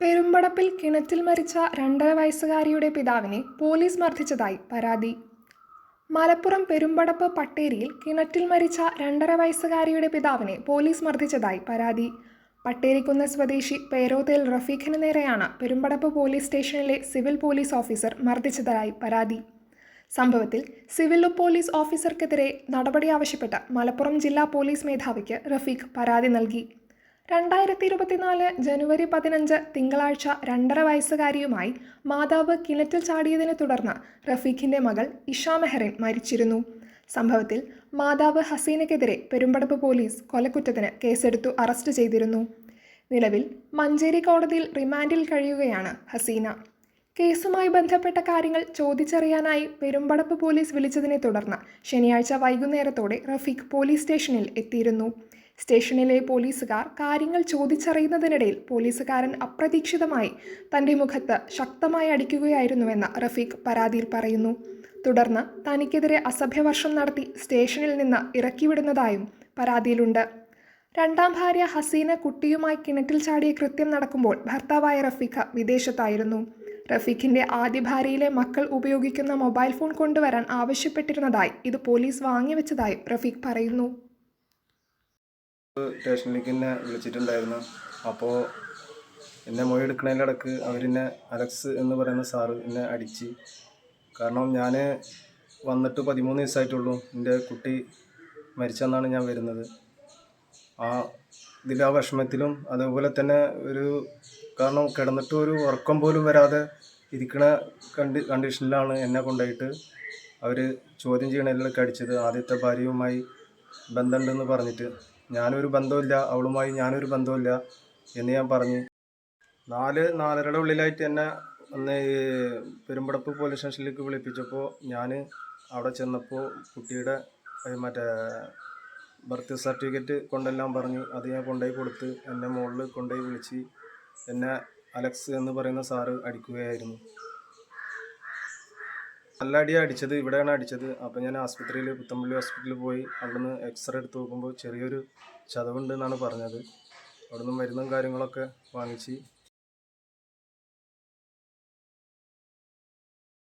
പെരുമ്പടപ്പിൽ കിണറ്റിൽ മരിച്ച രണ്ടര വയസ്സുകാരിയുടെ പിതാവിനെ പോലീസ് മർദ്ദിച്ചതായി പരാതി. മലപ്പുറം പെരുമ്പടപ്പ് പട്ടേരിയിൽ കിണറ്റിൽ മരിച്ച രണ്ടര വയസ്സുകാരിയുടെ പിതാവിനെ പോലീസ് മർദ്ദിച്ചതായി പരാതി. പട്ടേരിക്കുന്ന് സ്വദേശി പേരോതേൽ റഫീഖിന് നേരെയാണ് പെരുമ്പടപ്പ് പോലീസ് സ്റ്റേഷനിലെ സിവിൽ പോലീസ് ഓഫീസർ മർദ്ദിച്ചതായി പരാതി. സംഭവത്തിൽ സിവിൽ പോലീസ് ഓഫീസർക്കെതിരെ നടപടി ആവശ്യപ്പെട്ട് മലപ്പുറം ജില്ലാ പോലീസ് മേധാവിക്ക് റഫീഖ് പരാതി നൽകി. രണ്ടായിരത്തി ഇരുപത്തിനാല് ജനുവരി പതിനഞ്ച് തിങ്കളാഴ്ച രണ്ടര വയസ്സുകാരിയുമായി മാതാവ് കിണറ്റിൽ ചാടിയതിനെ തുടർന്ന് റഫീഖിന്റെ മകൾ ഇഷ മെഹറിൻ മരിച്ചിരുന്നു. സംഭവത്തിൽ മാതാവ് ഹസീനയ്ക്കെതിരെ പെരുമ്പടപ്പ് പോലീസ് കൊലക്കുറ്റത്തിന് കേസെടുത്തു അറസ്റ്റ് ചെയ്തിരുന്നു. നിലവിൽ മഞ്ചേരി കോടതിയിൽ റിമാൻഡിൽ കഴിയുകയാണ് ഹസീന. കേസുമായി ബന്ധപ്പെട്ട കാര്യങ്ങൾ ചോദിച്ചറിയാനായി പെരുമ്പടപ്പ് പോലീസ് വിളിച്ചതിനെ തുടർന്ന് ശനിയാഴ്ച വൈകുന്നേരത്തോടെ റഫീഖ് പോലീസ് സ്റ്റേഷനിൽ എത്തിയിരുന്നു. സ്റ്റേഷനിലെ പോലീസുകാർ കാര്യങ്ങൾ ചോദിച്ചറിയുന്നതിനിടയിൽ പോലീസുകാരൻ അപ്രതീക്ഷിതമായി തന്റെ മുഖത്ത് ശക്തമായി അടിക്കുകയായിരുന്നുവെന്ന് റഫീഖ് പരാതിയിൽ പറയുന്നു. തുടർന്ന് തനിക്കെതിരെ അസഭ്യവർഷം നടത്തി സ്റ്റേഷനിൽ നിന്ന് ഇറക്കിവിടുന്നതായും പരാതിയിലുണ്ട്. രണ്ടാം ഭാര്യ ഹസീന കുട്ടിയുമായി കിണറ്റിൽ ചാടിയ കൃത്യം നടക്കുമ്പോൾ ഭർത്താവായ റഫീഖ വിദേശത്തായിരുന്നു. റഫീഖിന്റെ ആദ്യ ഭാര്യയിലെ മക്കൾ ഉപയോഗിക്കുന്ന മൊബൈൽ ഫോൺ കൊണ്ടുവരാൻ ആവശ്യപ്പെട്ടിരുന്നതായി ഇത് പോലീസ് വാങ്ങിവെച്ചതായും റഫീഖ് പറയുന്നു. സ്റ്റേഷനിലേക്ക് എന്നെ വിളിച്ചിട്ടുണ്ടായിരുന്നു. അപ്പോൾ എന്നെ മൊഴി എടുക്കുന്നതിന്റെ ഇടയ്ക്ക് അവരെന്നെ അലക്സ് എന്ന് പറയുന്ന സാറ് എന്നെ അടിച്ച്. കാരണം ഞാൻ വന്നിട്ട് പതിമൂന്ന് ദിവസമായിട്ടുള്ളൂ എന്റെ കുട്ടി മരിച്ചെന്നാണ് ഞാൻ വരുന്നത്. ആ ഇതിൽ ആ വിഷമത്തിലും അതേപോലെ തന്നെ ഒരു കാരണം കിടന്നിട്ട് ഒരു ഉറക്കം പോലും വരാതെ ഇരിക്കണ കണ്ടി കണ്ടീഷനിലാണ് എന്നെ കൊണ്ടുപോയിട്ട് അവർ ചോദ്യം ചെയ്യണതിലൊക്കെ അടിച്ചത്. ആദ്യത്തെ ഭാര്യയുമായി ബന്ധമുണ്ടെന്ന് പറഞ്ഞിട്ട്. ഞാനൊരു ബന്ധമില്ല അവളുമായി ഞാനൊരു ബന്ധമില്ല എന്ന് ഞാൻ പറഞ്ഞു. നാല് നാലരയുടെ ഉള്ളിലായിട്ട് എന്നെ അന്ന് പെരുമ്പടപ്പ് പോലീസ് സ്റ്റേഷനിലേക്ക് വിളിപ്പിച്ചപ്പോൾ ഞാൻ അവിടെ ചെന്നപ്പോൾ കുട്ടിയുടെ മറ്റേ ബർത്ത് സർട്ടിഫിക്കറ്റ് കൊണ്ടെല്ലാം പറഞ്ഞു. അത് ഞാൻ കൊണ്ടുപോയി കൊടുത്ത് എന്നെ മുകളിൽ കൊണ്ടുപോയി വിളിച്ച് എന്നെ അലക്സ് എന്ന് പറയുന്ന സാറ് അടിക്കുകയായിരുന്നു. നല്ല അടിയാണ് അടിച്ചത് ഇവിടെയാണ് അടിച്ചത്. അപ്പോൾ ഞാൻ ആസ്പത്രിയിൽ പുത്തമ്പള്ളി ഹോസ്പിറ്റലിൽ പോയി അവിടുന്ന് എക്സ്റേ എടുത്ത് നോക്കുമ്പോൾ ചെറിയൊരു ചതവുണ്ട് എന്നാണ് പറഞ്ഞത്. അവിടുന്ന് മരുന്നും കാര്യങ്ങളൊക്കെ വാങ്ങിച്ച്